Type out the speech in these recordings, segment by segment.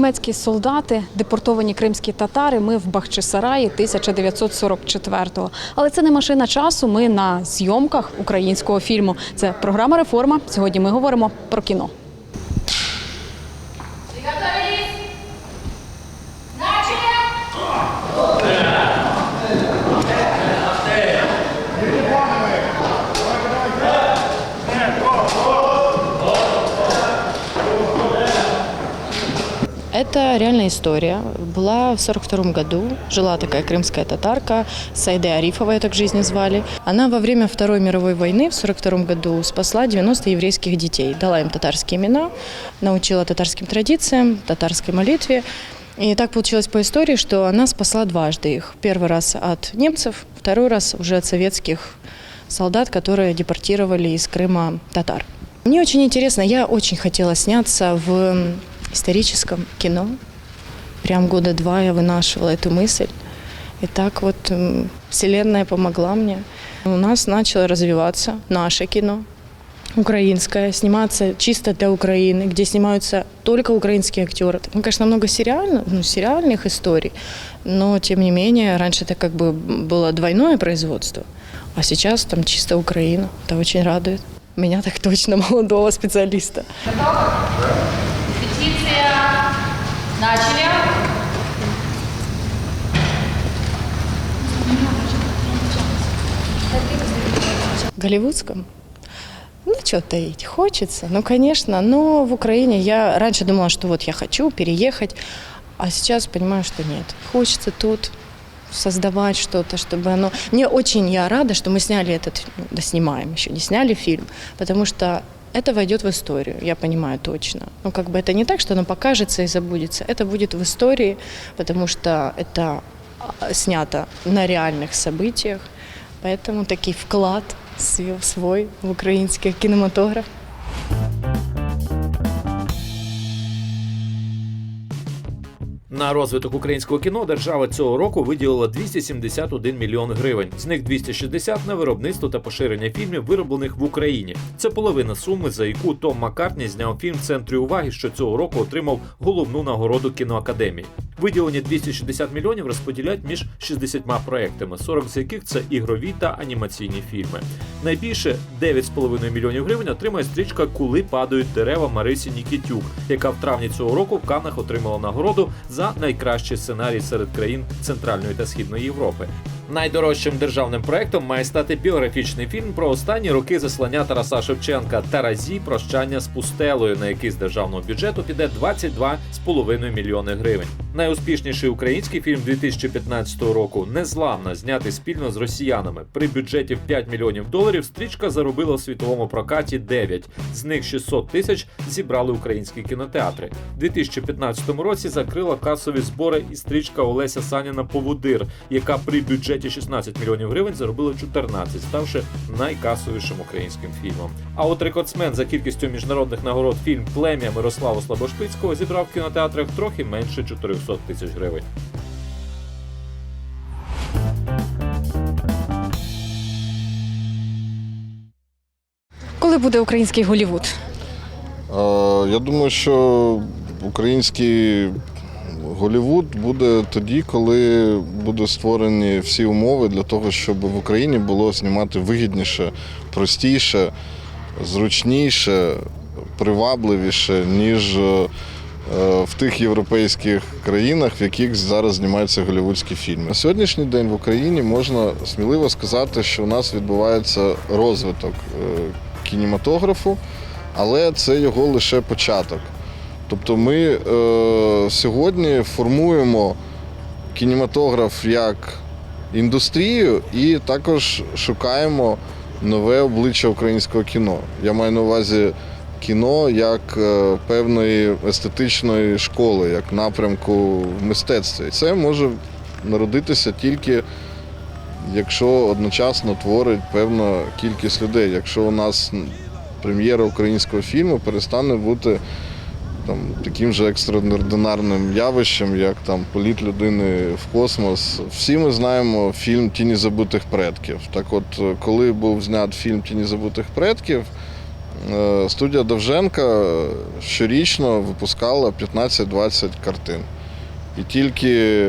Німецькі солдати, депортовані кримські татари. Ми в Бахчисараї 1944-го. Але це не машина часу. Ми на зйомках українського фільму. Це програма Реформа. Сьогодні ми говоримо про кіно. Реальная история. Была в 42 году, жила такая крымская татарка, Сайде Арифова ее так в жизни звали. Она во время Второй мировой войны в 42 году спасла 90 еврейских детей, дала им татарские имена, научила татарским традициям, татарской молитве. И так получилось по истории, что она спасла дважды их. Первый раз от немцев, второй раз уже от советских солдат, которые депортировали из Крыма татар. Мне очень интересно, я очень хотела сняться в историческом кино. Прям года два я вынашивала эту мысль. И так вот Вселенная помогла мне. У нас начало развиваться наше кино, украинское, сниматься чисто для Украины, где снимаются только украинские актеры. Там, конечно, много сериально, ну, сериальных историй, но тем не менее, раньше это как бы было двойное производство, а сейчас там чисто Украина. Это очень радует. Меня так точно, молодого специалиста. Репетиция. Начали. голливудском? Ну, что таить, хочется. Ну, конечно, но в Украине я раньше думала, что вот я хочу переехать, а сейчас понимаю, что нет. Хочется тут создавать что-то, чтобы оно... Мне очень я рада, что мы сняли этот, ну, да снимаем еще, не сняли фильм, потому что это войдет в историю, я понимаю точно. Ну, как бы это не так, что оно покажется и забудется. Это будет в истории, потому что это а, снято на реальных событиях. Поэтому такий вклад свій- свой в український кінематограф. На розвиток українського кіно держава цього року виділила 271 мільйон гривень. З них 260 на виробництво та поширення фільмів, вироблених в Україні. Це половина суми, за яку Том Маккартні зняв фільм в центрі уваги, що цього року отримав головну нагороду кіноакадемії. Виділені 260 мільйонів розподіляють між 60 проектами, 40 з яких це ігрові та анімаційні фільми. Найбільше 9,5 мільйонів гривень отримає стрічка Кули падають дерева Марисі Нікітюк, яка в травні цього року в Каннах отримала нагороду за найкращий сценарій серед країн Центральної та Східної Європи. Найдорожчим державним проектом має стати біографічний фільм про останні роки заслання Тараса Шевченка Таразі Прощання з пустелою, на який з державного бюджету піде 22,5 мільйони гривень. Найуспішніший український фільм 2015 року Незламна, знятий спільно з росіянами. При бюджеті в 5 мільйонів доларів стрічка заробила в світовому прокаті 9. З них 600 тисяч зібрали українські кінотеатри. У 2015 році закрила касові збори і стрічка Олеся Саніна Поводир, яка при бюджеті 16 мільйонів гривень заробила 14, ставши найкасовішим українським фільмом. А от рекордсмен за кількістю міжнародних нагород фільм Плем'я Мирослава Слабошпицького зібрав в кінотеатрах трохи менше 400 тисяч гривень. Коли буде український Голівуд? Е, Я думаю, що український Голівуд буде тоді, коли будуть створені всі умови для того, щоб в Україні було знімати вигідніше, простіше, зручніше, привабливіше, ніж е, в тих європейських країнах, в яких зараз знімаються голівудські фільми. На сьогоднішній день в Україні можна сміливо сказати, що у нас відбувається розвиток е, кінематографу, але це його лише початок. Тобто ми е, сьогодні формуємо кінематограф як індустрію і також шукаємо нове обличчя українського кіно. Я маю на увазі кіно як е, певної естетичної школи, як напрямку в мистецтві. Це може народитися тільки якщо одночасно творить певна кількість людей. Якщо у нас прем'єра українського фільму перестане бути там, таким же екстраординарним явищем, як там політ людини в космос. Всі ми знаємо фільм Тіні забутих предків. Так от, коли був знят фільм Тіні забутих предків, е, студія Довженка щорічно випускала 15-20 картин. І тільки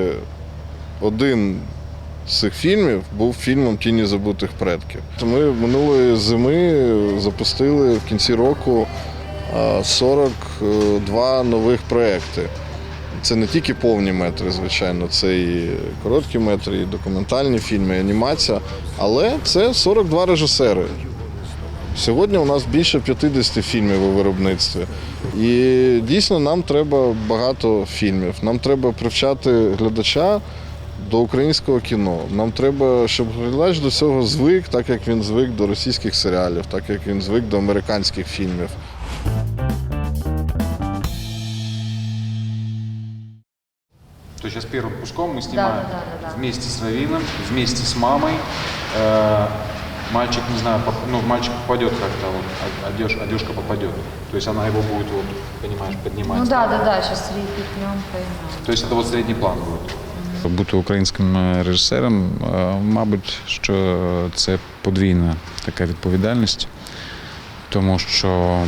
один з цих фільмів був фільмом Тіні забутих предків. Ми минулої зими запустили в кінці року 42 нових проекти. Це не тільки повні метри, звичайно, це і короткі метри, і документальні фільми, і анімація. Але це 42 режисери. Сьогодні у нас більше 50 фільмів у виробництві. І дійсно нам треба багато фільмів. Нам треба привчати глядача до українського кіно. Нам треба, щоб глядач до цього звик, так як він звик до російських серіалів, так як він звик до американських фільмів. То сейчас первым пушком мы снимаем вместе с Равином, вместе с мамой. Э, мальчик, не знаю, поп- ну, мальчик попадет как-то, вот, а- одеж, одежка попадет. То есть она его будет, вот, понимаешь, поднимать. Ну да, да, да, сейчас репетнем, поймем. То есть это вот средний план будет. Бути українським е, режисером, е, мабуть, що це подвійна така відповідальність, тому що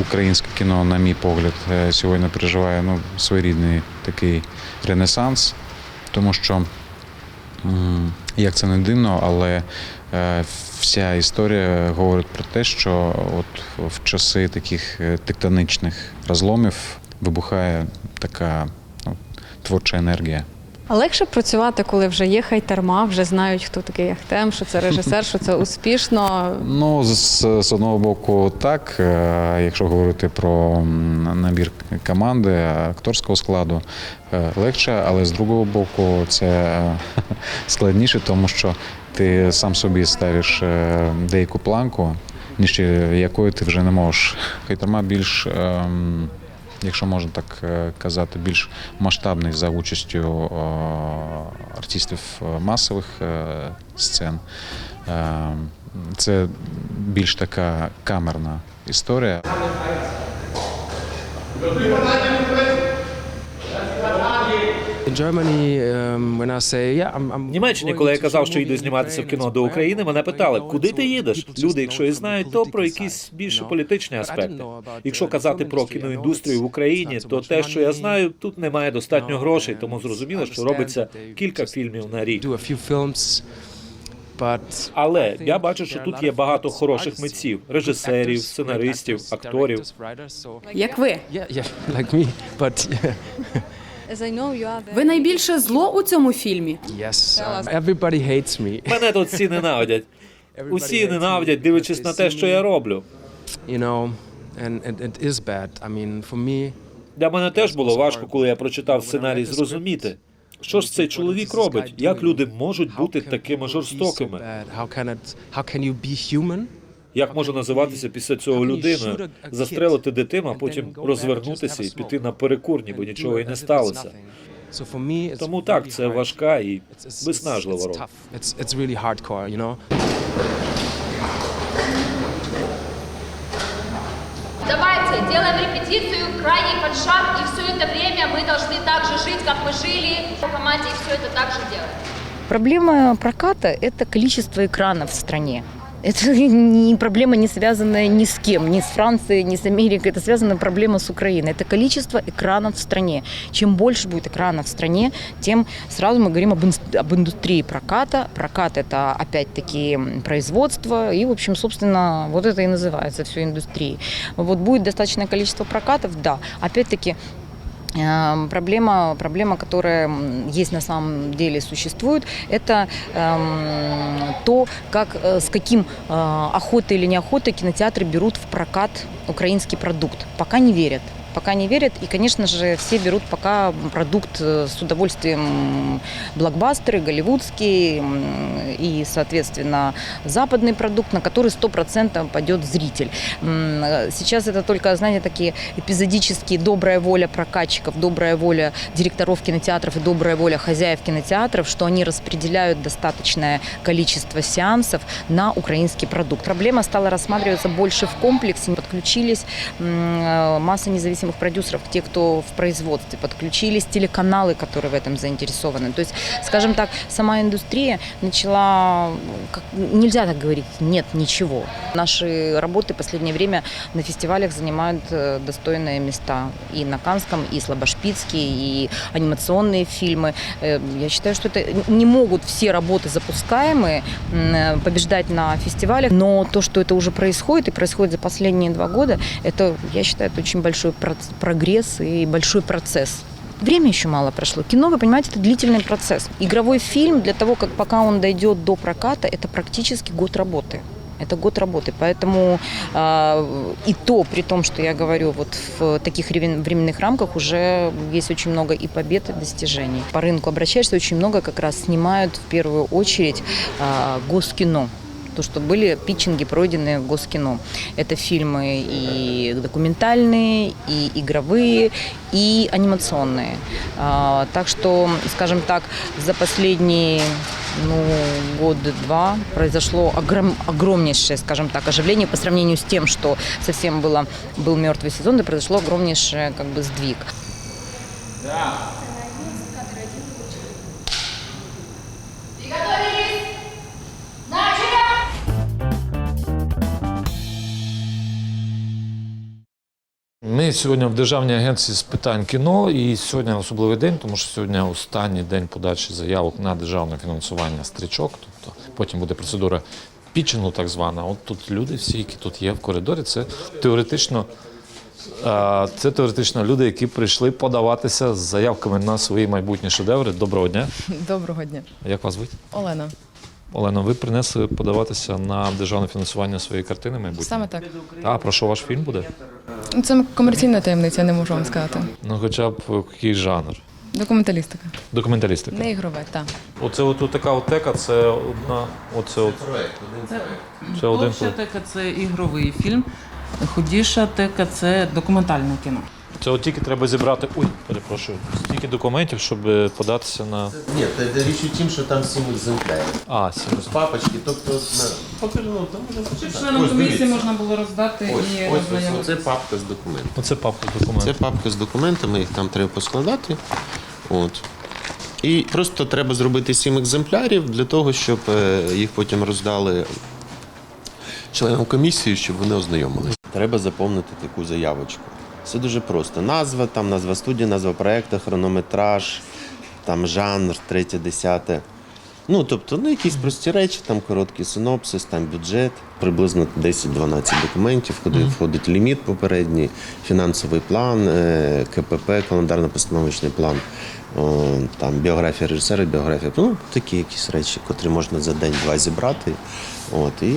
українське кіно, на мій погляд, е, сьогодні переживає ну, своєрідний такий ренесанс, тому що, як це не дивно, але е, вся історія говорить про те, що от в часи таких е, тектонічних розломів вибухає така ну, творча енергія. А легше працювати, коли вже є хайтерма, вже знають, хто такий Яхтем, що це режисер, що це успішно. Ну, з, з одного боку, так. Е, Якщо говорити про набір команди, акторського складу, е, легше, але з другого боку, це е, складніше, тому що ти сам собі ставиш е, деяку планку, ніж якої ти вже не можеш. Хайтерма більш. ем, Якщо можна так е, казати, більш масштабний за участю е, артистів е, масових сцен. Це більш така камерна історія. Німеччині, коли я казав, що йду зніматися в кіно до України, мене питали, куди ти їдеш? Люди, якщо і знають, то про якісь side, більше політичні аспекти. Якщо казати про кіноіндустрію в Україні, то те, що я знаю, тут немає достатньо грошей, тому зрозуміло, що робиться кілька фільмів на рік. Do a few films, but Але я бачу, що тут є багато хороших митців, режисерів, сценаристів, акторів. Як ви? Ви найбільше зло у цьому фільмі. yes, everybody hates me. Мене тут всі ненавидять. Усі ненавидять, дивлячись на те, що я роблю. You know, and, and it is bad. I mean, for me, Для мене теж було важко, коли я прочитав сценарій, зрозуміти, що ж цей чоловік робить, як люди можуть бути такими жорстокими. How can it? How can you be human? Як може називатися після цього людиною, застрелити дитину, а потім розвернутися і піти на перекур, ніби нічого і не сталося. So for me, it's Тому так, really це hard. важка і It's- it's- it's- виснажлива it's роль. tough. It's it's really hardcore, you know. Давайте делаем репетицию, крайний подшаг, и все это время мы должны так же жить, как мы жили в команде, и все это так же делать. Проблема проката – это количество экранов в стране. Это не проблема, не связанная ни с кем, ни с Францией, ни с Америкой. Это связана проблема с Украиной. Это количество экранов в стране. Чем больше будет экранов в стране, тем сразу мы говорим об, инс- об индустрии проката. Прокат – это, опять-таки, м, производство. И, в общем, собственно, вот это и называется все индустрией. Вот будет достаточное количество прокатов, да. Опять-таки, Эм, Проблема, проблема, которая м, есть на самом деле существует, это эм, то, как, э, с каким э, охотой или неохотой кинотеатры берут в прокат украинский продукт. Пока не верят. Пока не верят. И, конечно же, все берут пока продукт э, с удовольствием блокбастеры, голливудские и, соответственно, западный продукт, на который 100% пойдет зритель. Э, Сейчас это только, знаете, такие эпизодические добрая воля прокатчиков, добрая воля директоров кинотеатров и добрая воля хозяев кинотеатров, что они распределяют достаточное количество сеансов на украинский продукт. Проблема стала рассматриваться больше в комплексе. Подключились э, масса независимых независимых продюсеров, те, кто в производстве, подключились телеканалы, которые в этом заинтересованы. То есть, скажем так, сама индустрия начала, как- нельзя так говорить, нет ничего. Наши работы в последнее время на фестивалях занимают э, достойные места и на Канском, и Слабошпицкий, и анимационные фильмы. Э, Я считаю, что это не могут все работы запускаемые э, побеждать на фестивалях, но то, что это уже происходит и происходит за последние два года, это, я считаю, это очень большой проц- прогресс и большой процесс. Время еще мало прошло. Кино, вы понимаете, это длительный процесс. Игровой фильм для того, как пока он дойдет до проката, это практически год работы. Это год работы, поэтому а, и то, при том, что я говорю, вот в таких временных рамках уже есть очень много и побед, и достижений. По рынку обращаешься, очень много как раз снимают в первую очередь а, госкино. То, что были питчинги пройденные в Госкино. Это фильмы и документальные, и игровые, и анимационные. А, так что, скажем так, за последние ну, год-два произошло огром- огромнейшее, скажем так, оживление по сравнению с тем, что совсем было, был мертвый сезон, да произошло огромнейшее как бы сдвиг. Приготовились! Ми сьогодні в Державній агенції з питань кіно, і сьогодні особливий день, тому що сьогодні останній день подачі заявок на державне фінансування стрічок. Тобто потім буде процедура пітчингу, так звана. От тут люди, всі, які тут є в коридорі, це теоретично. Це теоретично люди, які прийшли подаватися з заявками на свої майбутні шедеври. Доброго дня. Доброго дня. Як вас звуть? Олена. Олена, ви принесли подаватися на державне фінансування своєї картини майбутньої? Саме так. А про що ваш фільм буде? Це комерційна таємниця, не можу вам сказати. Ну, хоча б який жанр? Документалістика. Документалістика. Не ігрове, так. Оце от така от тека, це одна. Оце от. Це один Довша тека це ігровий фільм, худіша тека це документальне кіно. Це от тільки треба зібрати. Ой, перепрошую. Стільки документів, щоб податися на. Ні, та, та річ у тім, що там сім екземплярів. А, сім. Папочки, тобто на покажи, ну, там можна почитати. Членам комісії можна було роздати Ось, і ось, ось, ознайомитися. це папка з документами. Оце папка Це документів. папка з документами, їх там треба поскладати. От. І просто треба зробити сім екземплярів для того, щоб е, їх потім роздали членам комісії, щоб вони ознайомилися. Треба заповнити таку заявочку. Все дуже просто. Назва, там назва студії, назва проекту, хронометраж, там жанр, третє, десяте. Ну, тобто, ну, якісь прості речі, там короткий синопсис, там бюджет, приблизно 10-12 документів, куди входить ліміт попередній, фінансовий план, е, КПП, календарно-постановочний план, о, там біографія режисера, біографія. Ну, такі якісь речі, котрі можна за день-два зібрати. От, і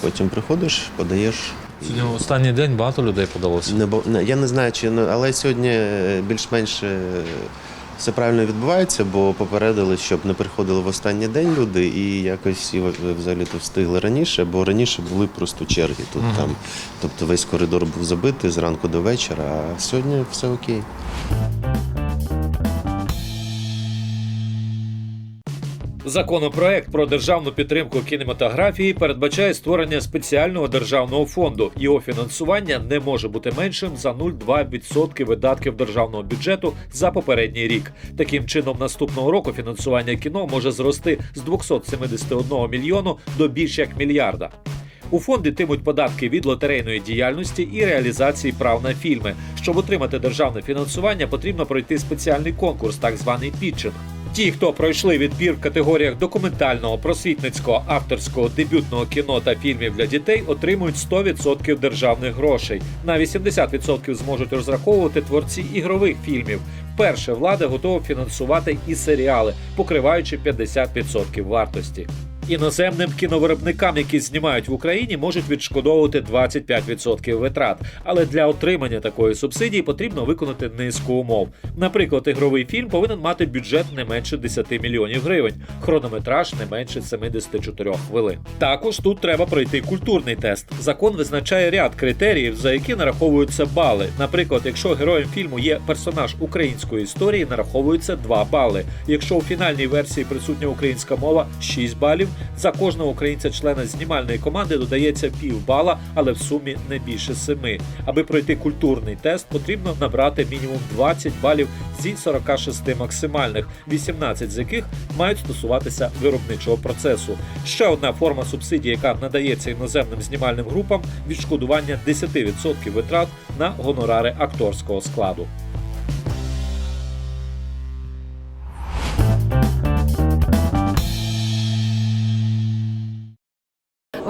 потім приходиш, подаєш. Сьогодні останній день багато людей подалося. Не, не, я не знаю, чи ну, але сьогодні е, більш-менш е, все правильно відбувається, бо попередили, щоб не приходили в останній день люди, і якось взагалі то встигли раніше, бо раніше були просто черги тут там. Тобто весь коридор був забитий зранку до вечора, а сьогодні все окей. Законопроект про державну підтримку кінематографії передбачає створення спеціального державного фонду. Його фінансування не може бути меншим за 0,2% видатків державного бюджету за попередній рік. Таким чином, наступного року фінансування кіно може зрости з 271 мільйону до більш як мільярда. У фонд йтимуть податки від лотерейної діяльності і реалізації прав на фільми. Щоб отримати державне фінансування, потрібно пройти спеціальний конкурс, так званий пітчинг. Ті, хто пройшли відбір в категоріях документального, просвітницького, авторського, дебютного кіно та фільмів для дітей, отримують 100% державних грошей. На 80% зможуть розраховувати творці ігрових фільмів. Перше влада готова фінансувати і серіали, покриваючи 50% вартості. Іноземним кіновиробникам, які знімають в Україні, можуть відшкодовувати 25% витрат. Але для отримання такої субсидії потрібно виконати низку умов. Наприклад, ігровий фільм повинен мати бюджет не менше 10 мільйонів гривень, хронометраж не менше 74 хвилин. Також тут треба пройти культурний тест. Закон визначає ряд критеріїв, за які нараховуються бали. Наприклад, якщо героєм фільму є персонаж української історії, нараховується 2 бали. Якщо у фінальній версії присутня українська мова 6 балів, За кожного українця-члена знімальної команди додається півбала, але в сумі не більше семи. Аби пройти культурний тест, потрібно набрати мінімум 20 балів зі 46 максимальних, 18 з яких мають стосуватися виробничого процесу. Ще одна форма субсидії, яка надається іноземним знімальним групам відшкодування 10% витрат на гонорари акторського складу.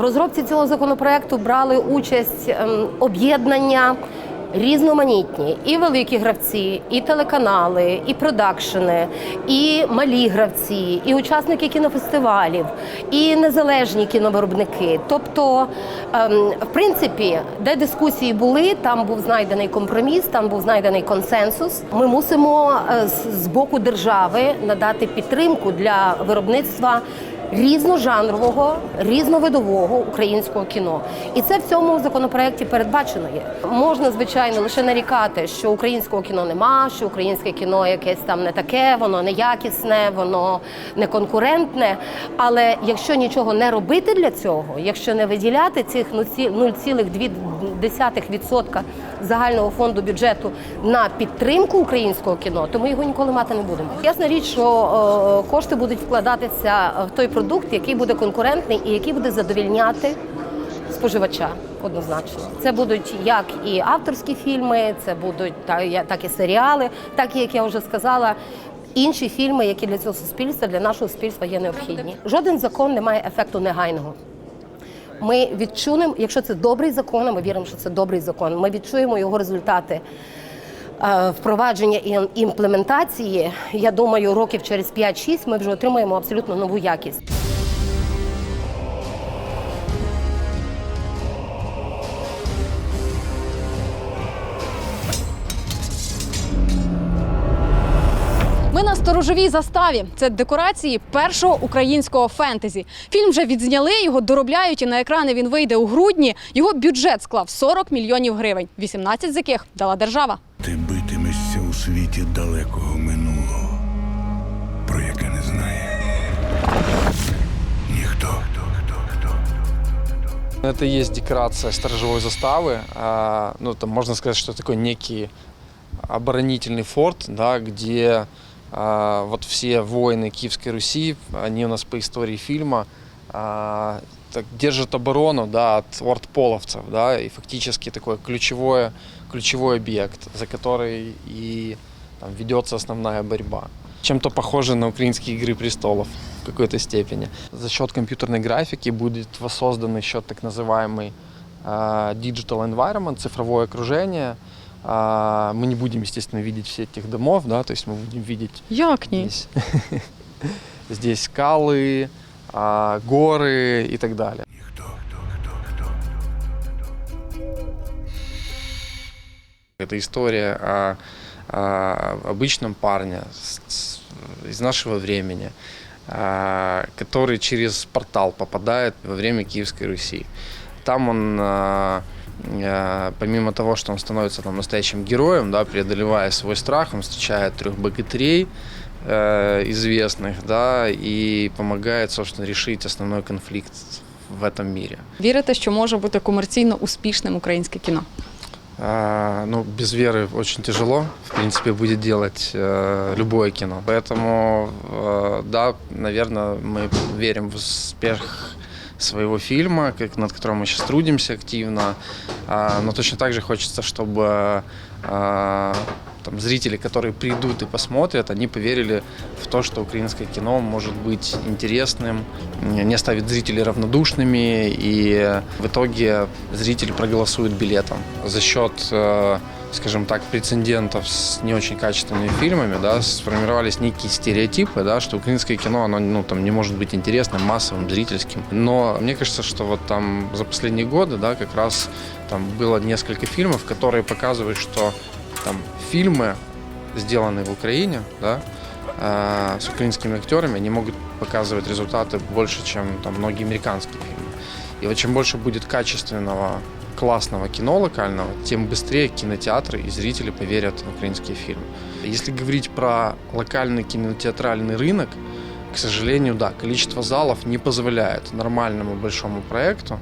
В розробці цього законопроекту брали участь ем, об'єднання різноманітні і великі гравці, і телеканали, і продакшени, і малі гравці, і учасники кінофестивалів, і незалежні кіновиробники. Тобто, ем, в принципі, де дискусії були, там був знайдений компроміс, там був знайдений консенсус. Ми мусимо е, з- з боку держави надати підтримку для виробництва різножанрового, різновидового українського кіно. І це в цьому законопроекті передбачено є. Можна, звичайно, лише нарікати, що українського кіно нема, що українське кіно якесь там не таке, воно неякісне, воно не конкурентне. Але якщо нічого не робити для цього, якщо не виділяти цих 0,2% загального фонду бюджету на підтримку українського кіно, то ми його ніколи мати не будемо. Ясна річ, що е, кошти будуть вкладатися в той продукт, який буде конкурентний і який буде задовільняти споживача однозначно. Це будуть як і авторські фільми, це будуть та- так і серіали, так і як я вже сказала. Інші фільми, які для цього суспільства, для нашого суспільства є необхідні. Жоден закон не має ефекту негайного. Ми відчуємо, якщо це добрий закон, а ми віримо, що це добрий закон. Ми відчуємо його результати е, впровадження і імплементації. Я думаю, років через 5-6 ми вже отримаємо абсолютно нову якість. Ми на сторожовій заставі. Це декорації першого українського фентезі. Фільм вже відзняли, його доробляють, і на екрани він вийде у грудні. Його бюджет склав 40 мільйонів гривень, 18 з яких дала держава. Ти битимешся у світі далекого минулого, про яке не знає ніхто. Это и есть декорация сторожевой заставы. А, Ну, там можно сказать, что такой некий оборонительный форт, да, где а, вот все воины Киевской Руси, они у нас по истории фильма а, так, держат оборону да, от ортполовцев, да, и фактически такой ключевой, ключевой объект, за который и там, ведется основная борьба. Чем-то похоже на украинские «Игры престолов» в какой-то степени. За счет компьютерной графики будет воссоздан еще так называемый а, digital environment, цифровое окружение. А, Мы не будем, естественно, видеть все этих домов, да, то есть мы будем видеть Як ні? здесь, здесь скалы, а, горы и так далее. Это история о, о обычном парне с- с- из нашего времени, а, который через портал попадает во время Киевской Руси. Там он, а, а, помимо того, что он становится там настоящим героем, да, преодолевая свой страх, он встречает трех богатырей э, известных, да, и помогает, собственно, решить основной конфликт в этом мире. Вірите, що може бути комерційно успішним українське кіно? А, ну, без веры очень тяжело, в принципе, будет делать э, любое кино. Поэтому, э, да, наверное, мы верим в успех своего фильма, как, над которым мы сейчас трудимся активно. А, но точно так же хочется, чтобы а, там, зрители, которые придут и посмотрят, они поверили в то, что украинское кино может быть интересным, не оставит зрителей равнодушными, и в итоге зрители проголосуют билетом. За счет, э, скажем так, прецедентов с не очень качественными фильмами, да, сформировались некие стереотипы, да, что украинское кино, оно ну, там, не может быть интересным, массовым, зрительским. Но мне кажется, что вот там за последние годы, да, как раз там было несколько фильмов, которые показывают, что там фильмы, сделанные в Украине, да, э, с украинскими актерами, они могут показывать результаты больше, чем там многие американские фильмы. И вот чем больше будет качественного, классного кино локального, тем быстрее кинотеатры и зрители поверят в украинские фильмы. Если говорить про локальный кинотеатральный рынок, к сожалению, да, количество залов не позволяет нормальному большому проекту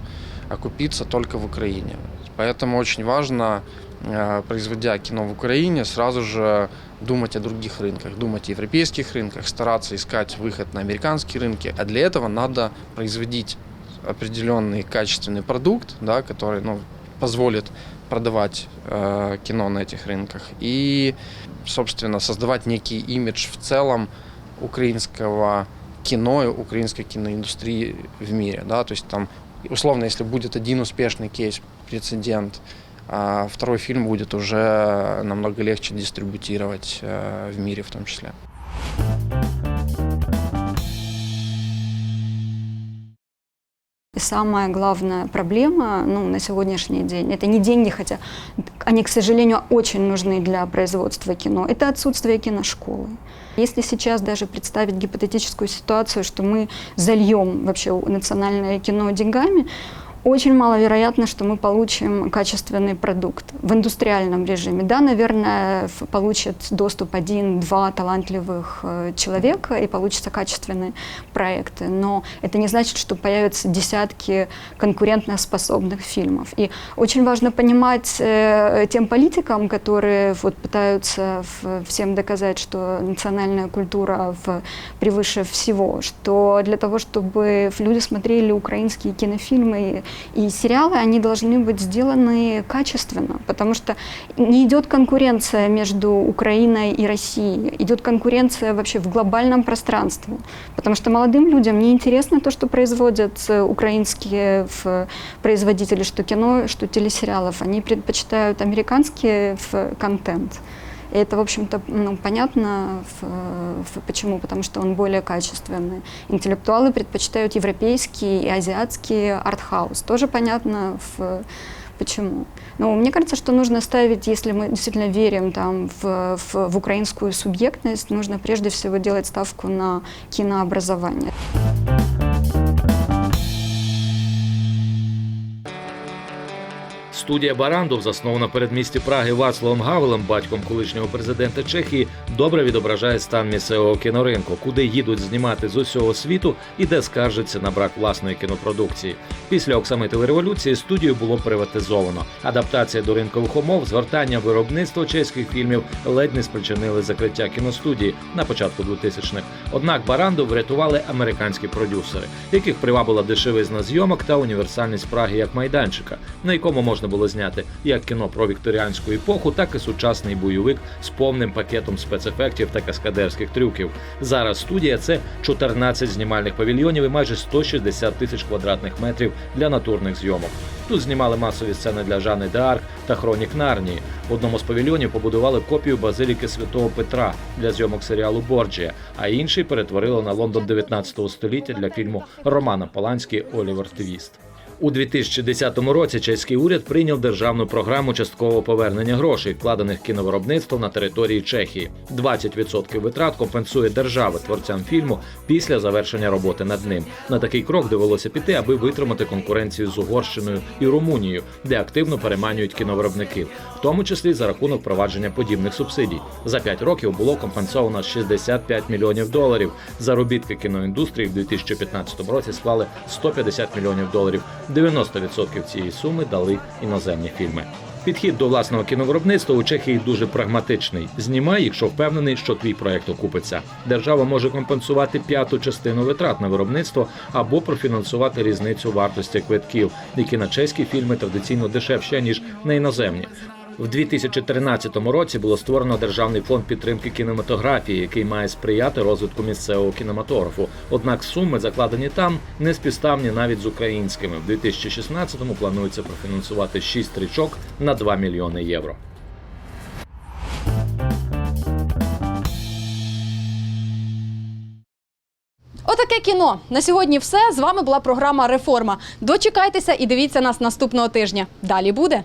окупиться только в Украине. Поэтому очень важно, э, производя кино в Украине, сразу же думать о других рынках, думать о европейских рынках, стараться искать выход на американские рынки. А для этого надо производить определенный качественный продукт, да, который ну, позволит продавать э, кино на этих рынках и, собственно, создавать некий имидж в целом украинского кино и украинской киноиндустрии в мире. Да? То есть там, условно, если будет один успешный кейс, прецедент, а второй фильм будет уже намного легче дистрибутировать э, в мире в том числе. И самая главная проблема ну, на сегодняшний день – это не деньги, хотя они, к сожалению, очень нужны для производства кино. Это отсутствие киношколы. Если сейчас даже представить гипотетическую ситуацию, что мы зальем вообще национальное кино деньгами, очень маловероятно, что мы получим качественный продукт в индустриальном режиме. Да, наверное, получит доступ один-два талантливых э, человека и получатся качественные проекты, но это не значит, что появятся десятки конкурентоспособных фильмов. И очень важно понимать э, тем политикам, которые вот пытаются всем доказать, что национальная культура в- превыше всего, что для того, чтобы люди смотрели украинские кинофильмы и, и сериалы, они должны быть сделаны качественно, потому что не идет конкуренция между Украиной и Россией, идет конкуренция вообще в глобальном пространстве, потому что молодым людям не интересно то, что производят э, украинские в- производители, что кино, что телесериалов, они предпочитают американский в- контент. И это, в общем-то, ну, понятно, в- в- почему, потому что он более качественный. Интеллектуалы предпочитают европейский и азиатский артхаус. Тоже понятно, в- почему. Но мне кажется, что нужно ставить, если мы действительно верим там, в, в, в украинскую субъектность, нужно прежде всего делать ставку на кинообразование. Студія Барандов, заснована в передмісті Праги Вацлавом Гавелем, батьком колишнього президента Чехії, добре відображає стан місцевого кіноринку, куди їдуть знімати з усього світу і де скаржаться на брак власної кінопродукції. Після оксамитової революції студію було приватизовано. Адаптація до ринкових умов, згортання виробництва чеських фільмів ледь не спричинили закриття кіностудії на початку 2000-х. Однак Барандов врятували американські продюсери, яких привабила дешевизна зйомок та універсальність Праги як майданчика, на якому можна було зняти як кіно про вікторіанську епоху, так і сучасний бойовик з повним пакетом спецефектів та каскадерських трюків. Зараз студія це 14 знімальних павільйонів і майже 160 тисяч квадратних метрів для натурних зйомок. Тут знімали масові сцени для Жани Д'Арк та Хронік Нарнії. В одному з павільйонів побудували копію базиліки святого Петра для зйомок серіалу Борджія, а інший перетворили на Лондон 19 століття для фільму Романа Поланський Олівер Твіст. У 2010 році чеський уряд прийняв державну програму часткового повернення грошей, вкладених в кіновиробництво на території Чехії. 20% витрат компенсує держава творцям фільму після завершення роботи над ним. На такий крок довелося піти, аби витримати конкуренцію з Угорщиною і Румунією, де активно переманюють кіновиробників, в тому числі за рахунок впровадження подібних субсидій. За 5 років було компенсовано 65 мільйонів доларів. Заробітки кіноіндустрії в 2015 році склали 150 мільйонів доларів. 90% цієї суми дали іноземні фільми. Підхід до власного кіновиробництва у Чехії дуже прагматичний. Знімай, якщо впевнений, що твій проект окупиться. Держава може компенсувати п'яту частину витрат на виробництво або профінансувати різницю вартості квитків, які на чеські фільми традиційно дешевші ніж на іноземні. В 2013 році було створено державний фонд підтримки кінематографії, який має сприяти розвитку місцевого кінематографу. Однак суми, закладені там, не співставні навіть з українськими. В 2016-му планується профінансувати 6 стрічок на 2 мільйони євро. Отаке кіно. На сьогодні все. З вами була програма Реформа. Дочекайтеся і дивіться нас наступного тижня. Далі буде.